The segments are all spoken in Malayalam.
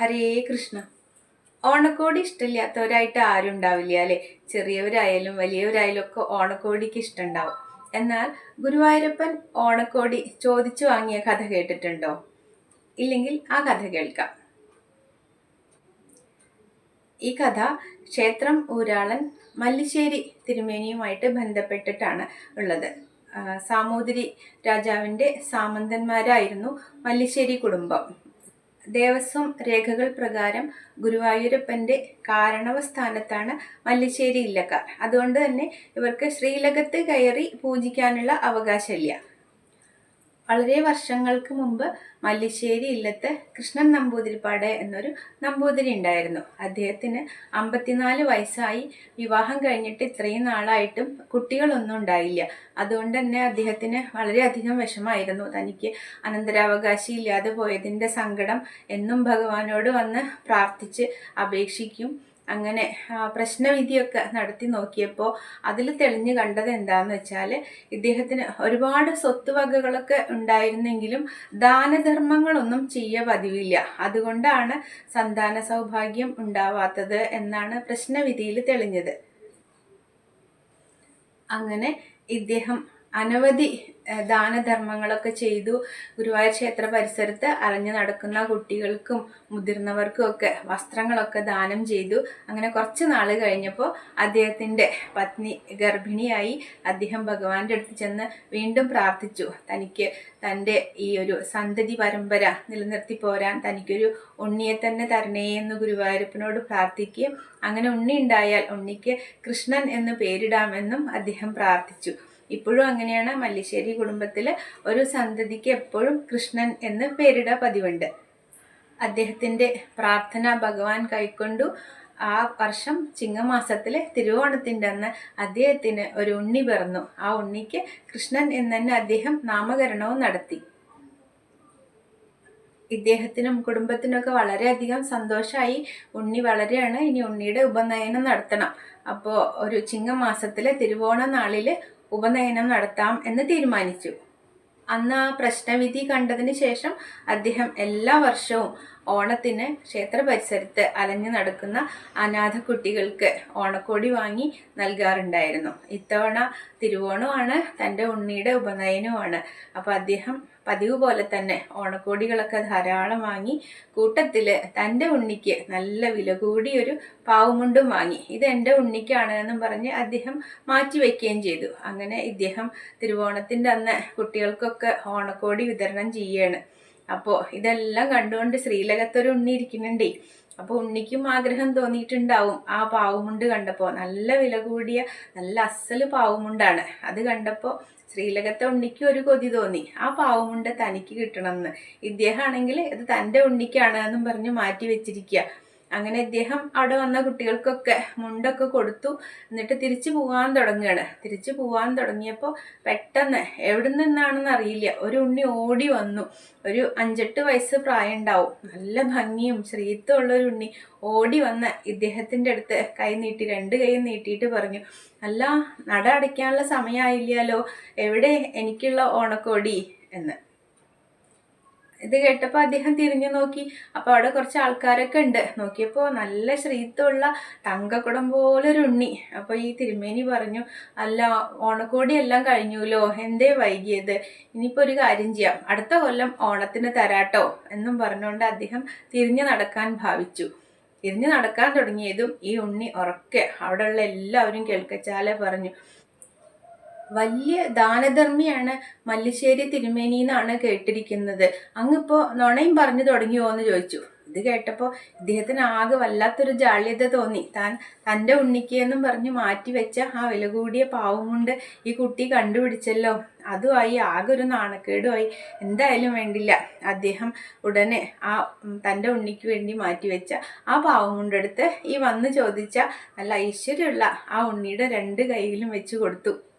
ഹരേ കൃഷ്ണ. ഓണക്കോടി ഇഷ്ടമില്ലാത്തവരായിട്ട് ആരും ഉണ്ടാവില്ല അല്ലെ? ചെറിയവരായാലും വലിയവരായാലും ഒക്കെ ഓണക്കോടിക്ക് ഇഷ്ടമുണ്ടാവും. എന്നാൽ ഗുരുവായൂരപ്പൻ ഓണക്കോടി ചോദിച്ചു വാങ്ങിയ കഥ കേട്ടിട്ടുണ്ടോ? ഇല്ലെങ്കിൽ ആ കഥ കേൾക്കാം. ഈ കഥ ക്ഷേത്രം ഊരാളൻ മല്ലിശ്ശേരി തിരുമേനിയുമായിട്ട് ബന്ധപ്പെട്ടിട്ടാണ് ഉള്ളത്. സാമൂതിരി രാജാവിന്റെ സാമന്തന്മാരായിരുന്നു മല്ലിശ്ശേരി കുടുംബം. ദേവസ്വം രേഖകൾ പ്രകാരം ഗുരുവായൂരപ്പന്റെ കാരണവ സ്ഥാനത്താണ് മല്ലിശ്ശേരി ഇല്ലക്കാർ. അതുകൊണ്ട് തന്നെ ഇവർക്ക് ശ്രീലകത്ത് കയറി പൂജിക്കാനുള്ള അവകാശമില്ല. വളരെ വർഷങ്ങൾക്ക് മുമ്പ് മല്ലിശ്ശേരി ഇല്ലത്തെ കൃഷ്ണൻ നമ്പൂതിരിപ്പാട് എന്നൊരു നമ്പൂതിരി ഉണ്ടായിരുന്നു. അദ്ദേഹത്തിന് അമ്പത്തിനാല് വയസ്സായി. വിവാഹം കഴിഞ്ഞിട്ട് ഇത്രയും നാളായിട്ടും കുട്ടികളൊന്നും ഉണ്ടായില്ല. അതുകൊണ്ട് തന്നെ അദ്ദേഹത്തിന് വളരെയധികം വിഷമായിരുന്നു തനിക്ക് അനന്തരാവകാശി ഇല്ലാതെ പോയതിന്റെ സങ്കടം എന്നും ഭഗവാനോട് വന്ന് പ്രാർത്ഥിച്ച് അപേക്ഷിക്കും. അങ്ങനെ പ്രശ്നവിധിയൊക്കെ നടത്തി നോക്കിയപ്പോൾ അതിൽ തെളിഞ്ഞു കണ്ടത് എന്താണെന്ന് വെച്ചാൽ ഇദ്ദേഹത്തിന് ഒരുപാട് സ്വത്തുവകകളൊക്കെ ഉണ്ടായിരുന്നെങ്കിലും ദാനധർമ്മങ്ങളൊന്നും ചെയ്യ പതിവില്ല. അതുകൊണ്ടാണ് സന്താന സൗഭാഗ്യം ഉണ്ടാവാത്തത് എന്നാണ് പ്രശ്നവിധിയിൽ തെളിഞ്ഞത്. അങ്ങനെ ഇദ്ദേഹം അനവധി ദാനധർമ്മങ്ങളൊക്കെ ചെയ്തു ഗുരുവായൂർ ക്ഷേത്ര പരിസരത്ത് അറിഞ്ഞു നടക്കുന്ന കുട്ടികൾക്കും മുതിർന്നവർക്കും ഒക്കെ വസ്ത്രങ്ങളൊക്കെ ദാനം ചെയ്തു. അങ്ങനെ കുറച്ച് നാൾ കഴിഞ്ഞപ്പോൾ അദ്ദേഹത്തിന്റെ പത്നി ഗർഭിണിയായി അദ്ദേഹം ഭഗവാന്റെ അടുത്ത് ചെന്ന് വീണ്ടും പ്രാർത്ഥിച്ചു. തനിക്ക് തന്റെ ഈ ഒരു സന്തതി പരമ്പര നിലനിർത്തി പോരാൻ തനിക്കൊരു ഉണ്ണിയെ തന്നെ തരണേ എന്ന് ഗുരുവായൂരപ്പനോട് പ്രാർത്ഥിക്കുകയും അങ്ങനെ ഉണ്ണി ഉണ്ടായാൽ ഉണ്ണിക്ക് കൃഷ്ണൻ എന്ന് പേരിടാമെന്നും അദ്ദേഹം പ്രാർത്ഥിച്ചു. ഇപ്പോഴും അങ്ങനെയാണ്. മല്ലിശ്ശേരി കുടുംബത്തിൽ ഒരു സന്തതിക്ക് എപ്പോഴും കൃഷ്ണൻ എന്ന് പേരിട പതിവുണ്ട്. അദ്ദേഹത്തിന്റെ പ്രാർത്ഥന ഭഗവാൻ കൈക്കൊണ്ടു ആ വർഷം ചിങ്ങമാസത്തിലെ തിരുവോണത്തിന്റെ അന്ന് അദ്ദേഹത്തിന് ഒരു ഉണ്ണി പിറന്നു. ആ ഉണ്ണിക്ക് കൃഷ്ണൻ എന്ന് തന്നെ അദ്ദേഹം നാമകരണവും നടത്തി. ഇദ്ദേഹത്തിനും കുടുംബത്തിനൊക്കെ വളരെയധികം സന്തോഷമായി ഉണ്ണി വളരെയാണ് ഇനി ഉണ്ണിയുടെ ഉപനയനം നടത്തണം. അപ്പോൾ ഒരു ചിങ്ങമാസത്തിലെ തിരുവോണ നാളിൽ ഉപനയനം നടത്താം എന്ന് തീരുമാനിച്ചു. അന്ന് ആ പ്രശ്നവിധി കണ്ടതിന് ശേഷം അദ്ദേഹം എല്ലാ വർഷവും ഓണത്തിന് ക്ഷേത്ര പരിസരത്ത് അലഞ്ഞു നടക്കുന്ന അനാഥ കുട്ടികൾക്ക് ഓണക്കോടി വാങ്ങി നൽകാറുണ്ടായിരുന്നു. ഇത്തവണ തിരുവോണമാണ് തന്റെ ഉണ്ണിയുടെ ഉപനയനവുമാണ്. അപ്പോൾ അദ്ദേഹം പതിവ് പോലെ തന്നെ ഓണക്കോടികളൊക്കെ ധാരാളം വാങ്ങി കൂട്ടത്തിൽ തന്റെ ഉണ്ണിക്ക് നല്ല വില കൂടിയൊരു പാവുമുണ്ടും വാങ്ങി. ഇത് എന്റെ ഉണ്ണിക്കാണ് എന്നും പറഞ്ഞ് അദ്ദേഹം മാറ്റി വയ്ക്കുകയും ചെയ്തു. അങ്ങനെ ഇദ്ദേഹം തിരുവോണത്തിന്റെ അന്ന് കുട്ടികൾക്കൊക്കെ ഓണക്കോടി വിതരണം ചെയ്യാണ്. അപ്പോൾ ഇതെല്ലാം കണ്ടുകൊണ്ട് ശ്രീലകത്തൊരു ഉണ്ണി ഇരിക്കുന്നുണ്ടേ. അപ്പോൾ ഉണ്ണിക്കും ആഗ്രഹം തോന്നിയിട്ടുണ്ടാവും. ആ പാവുമുണ്ട് കണ്ടപ്പോൾ നല്ല വില കൂടിയ നല്ല അസൽ പാവുമുണ്ടാണ്. അത് കണ്ടപ്പോൾ ശ്രീലകത്തെ ഉണ്ണിക്ക് ഒരു കൊതി തോന്നി. ആ പാവമുണ്ട് തനിക്ക് കിട്ടണമെന്ന് ഇദ്ദേഹമാണെങ്കിൽ ഇത് തന്റെ ഉണ്ണിക്കാണ് എന്നും പറഞ്ഞ് മാറ്റി വെച്ചിരിക്കുക അങ്ങനെ ഇദ്ദേഹം അവിടെ വന്ന കുട്ടികൾക്കൊക്കെ മുണ്ടൊക്കെ കൊടുത്തു. എന്നിട്ട് തിരിച്ചു പോകാൻ തുടങ്ങുകയാണ്. തിരിച്ചു പോകാൻ തുടങ്ങിയപ്പോൾ പെട്ടെന്ന് എവിടെ നിന്നാണെന്ന് അറിയില്ല. ഒരു ഉണ്ണി ഓടി വന്നു. ഒരു അഞ്ചെട്ട് വയസ്സ് പ്രായം ഉണ്ടാവും നല്ല ഭംഗിയും ശ്രീത്വം ഉള്ള ഒരു ഉണ്ണി ഓടി വന്ന് ഇദ്ദേഹത്തിന്റെ അടുത്ത് കൈ നീട്ടി രണ്ട് കൈ നീട്ടിയിട്ട് പറഞ്ഞു അല്ല നട അടയ്ക്കാനുള്ള സമയമായില്ലല്ലോ. എവിടെ എനിക്കുള്ള ഓണക്കോടി? എന്ന്. ഇത് കേട്ടപ്പോൾ അദ്ദേഹം തിരിഞ്ഞു നോക്കി. അപ്പോൾ അവിടെ കുറച്ച് ആൾക്കാരൊക്കെ ഉണ്ട്. നോക്കിയപ്പോൾ നല്ല ശ്രീത്വമുള്ള തങ്കക്കുടം പോലൊരു ഉണ്ണി. അപ്പോൾ ഈ തിരുമേനി പറഞ്ഞു അല്ല ഓണക്കോടി എല്ലാം കഴിഞ്ഞുല്ലോ. എന്തേ വൈകിയത് ഇനിയിപ്പോൾ ഒരു കാര്യം ചെയ്യാം. അടുത്ത കൊല്ലം ഓണത്തിന് തരാട്ടോ. എന്നും പറഞ്ഞുകൊണ്ട് അദ്ദേഹം തിരിഞ്ഞു നടക്കാൻ ഭാവിച്ചു. തിരിഞ്ഞു നടക്കാൻ തുടങ്ങിയതും ഈ ഉണ്ണി ഉറക്കെ അവിടെയുള്ള എല്ലാവരും കേൾക്കച്ചാലെ പറഞ്ഞു. വലിയ ദാനധർമ്മിയാണ് മല്ലിശ്ശേരി തിരുമേനി എന്നാണ് കേട്ടിരിക്കുന്നത്. അങ്ങിപ്പോ നുണയും പറഞ്ഞു തുടങ്ങിയോ എന്ന് ചോദിച്ചു. ഇത് കേട്ടപ്പോൾ ഇദ്ദേഹത്തിന് ആകെ വല്ലാത്തൊരു ജാള്യത തോന്നി. താൻ തന്റെ ഉണ്ണിക്ക് എന്നും പറഞ്ഞ് മാറ്റി വെച്ച ആ വില കൂടിയ പാവം കൊണ്ട് ഈ കുട്ടി കണ്ടുപിടിച്ചല്ലോ. അതുമായി ആകെ ഒരു നാണക്കേടുമായി. എന്തായാലും വേണ്ടില്ല. അദ്ദേഹം ഉടനെ ആ തന്റെ ഉണ്ണിക്ക് വേണ്ടി മാറ്റിവെച്ച ആ പാവം കൊണ്ടെടുത്ത് ഈ വന്ന് ചോദിച്ച നല്ല ഐശ്വര്യമുള്ള ആ ഉണ്ണിയുടെ രണ്ട് കൈയിലും വെച്ച് കൊടുത്തു.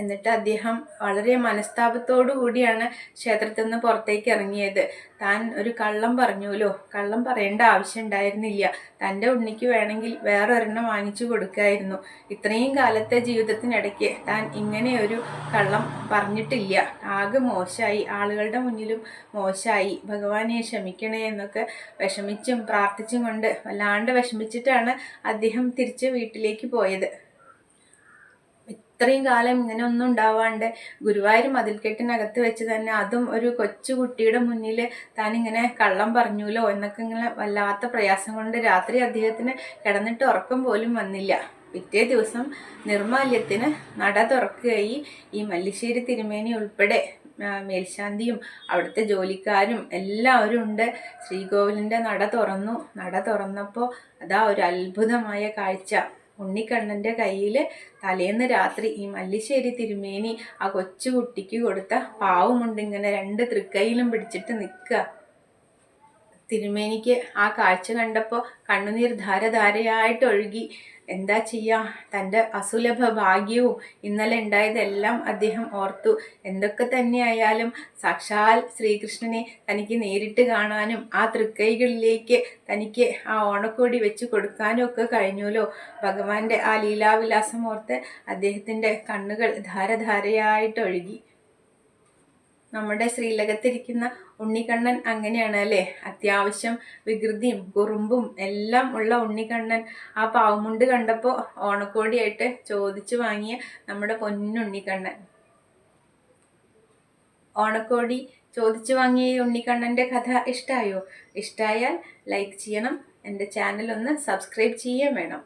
എന്നിട്ട് അദ്ദേഹം വളരെ മനസ്താപത്തോടു കൂടിയാണ് ക്ഷേത്രത്തിൽ നിന്ന് പുറത്തേക്ക് ഇറങ്ങിയത്. താൻ ഒരു കള്ളം പറഞ്ഞുല്ലോ കള്ളം പറയേണ്ട ആവശ്യം ഉണ്ടായിരുന്നില്ല. തന്റെ ഉണ്ണിക്ക് വേണമെങ്കിൽ വേറൊരെണ്ണം വാങ്ങിച്ചു കൊടുക്കായിരുന്നു. ഇത്രയും കാലത്തെ ജീവിതത്തിനിടയ്ക്ക് താൻ ഇങ്ങനെ ഒരു കള്ളം പറഞ്ഞിട്ടില്ല. ആകെ മോശമായി. ആളുകളുടെ മുന്നിലും മോശമായി. ഭഗവാനെ ക്ഷമിക്കണേ എന്നൊക്കെ വിഷമിച്ചും പ്രാർത്ഥിച്ചും കൊണ്ട് വല്ലാണ്ട് വിഷമിച്ചിട്ടാണ് അദ്ദേഹം തിരിച്ച് വീട്ടിലേക്ക് പോയത്. ഇത്രയും കാലം ഇങ്ങനെ ഒന്നും ഉണ്ടാവാണ്ട് ഗുരുവായൂർ മതിൽക്കെട്ടിനകത്ത് വെച്ച് തന്നെ അതും ഒരു കൊച്ചു കുട്ടിയുടെ മുന്നിൽ ഇങ്ങനെ കള്ളം പറഞ്ഞുല്ലോ എന്നൊക്കെ ഇങ്ങനെ വല്ലാത്ത പ്രയാസം കൊണ്ട് രാത്രി അദ്ദേഹത്തിന് കിടന്നിട്ട് ഉറക്കം പോലും വന്നില്ല. പിറ്റേ ദിവസം നിർമാല്യത്തിന് നട തുറക്കുകയായി. ഈ മല്ലിശ്ശേരി തിരുമേനി ഉൾപ്പെടെ മേൽശാന്തിയും അവിടുത്തെ ജോലിക്കാരും എല്ലാവരും ഉണ്ട്. ശ്രീകോവിലിന്റെ നട തുറന്നു. നട തുറന്നപ്പോൾ അതാ ഒരു അത്ഭുതമായ കാഴ്ച. ഉണ്ണിക്കണ്ണന്റെ കയ്യിൽ തലേന്ന് രാത്രി ഈ മല്ലിശ്ശേരി തിരുമേനി ആ കൊച്ചുകുട്ടിക്ക് കൊടുത്ത പാവമുണ്ട് ഇങ്ങനെ രണ്ട് തൃക്കൈയിലും പിടിച്ചിട്ട് നിൽക്കുക തിരുമേനിക്ക് ആ കാഴ്ച കണ്ടപ്പോൾ കണ്ണുനീർ ധാരധാരയായിട്ട് ഒഴുകി എന്താ ചെയ്യാ? തന്റെ അസുലഭ ഭാഗ്യവും ഇന്നലെ ഉണ്ടായതെല്ലാം അദ്ദേഹം ഓർത്തു. എന്തൊക്കെ തന്നെയായാലും സാക്ഷാൽ ശ്രീകൃഷ്ണനെ തനിക്ക് നേരിട്ട് കാണാനും ആ തൃക്കൈകളിലേക്ക് തനിക്ക് ആ ഓണക്കോടി വെച്ച് കൊടുക്കാനും ഒക്കെ കഴിഞ്ഞുല്ലോ. ഭഗവാന്റെ ആ ലീലാവിലാസം ഓർത്ത് അദ്ദേഹത്തിന്റെ കണ്ണുകൾ ധാരധാരയായിട്ട് ഒഴുകി നമ്മുടെ ശ്രീലകത്തിരിക്കുന്ന ഉണ്ണിക്കണ്ണൻ അങ്ങനെയാണ് അല്ലേ? അത്യാവശ്യം വികൃതിയും കുറുമ്പും എല്ലാം ഉള്ള ഉണ്ണിക്കണ്ണൻ ആ പാവമുണ്ട് കണ്ടപ്പോൾ ഓണക്കോടിയായിട്ട് ചോദിച്ചു വാങ്ങിയ നമ്മുടെ പൊന്നുണ്ണിക്കണ്ണൻ ഓണക്കോടി ചോദിച്ചു വാങ്ങിയ ഈ ഉണ്ണിക്കണ്ണന്റെ കഥ ഇഷ്ടമായോ ഇഷ്ടമായാൽ ലൈക്ക് ചെയ്യണം. എന്റെ ചാനൽ ഒന്ന് സബ്സ്ക്രൈബ് ചെയ്യുകയും വേണം.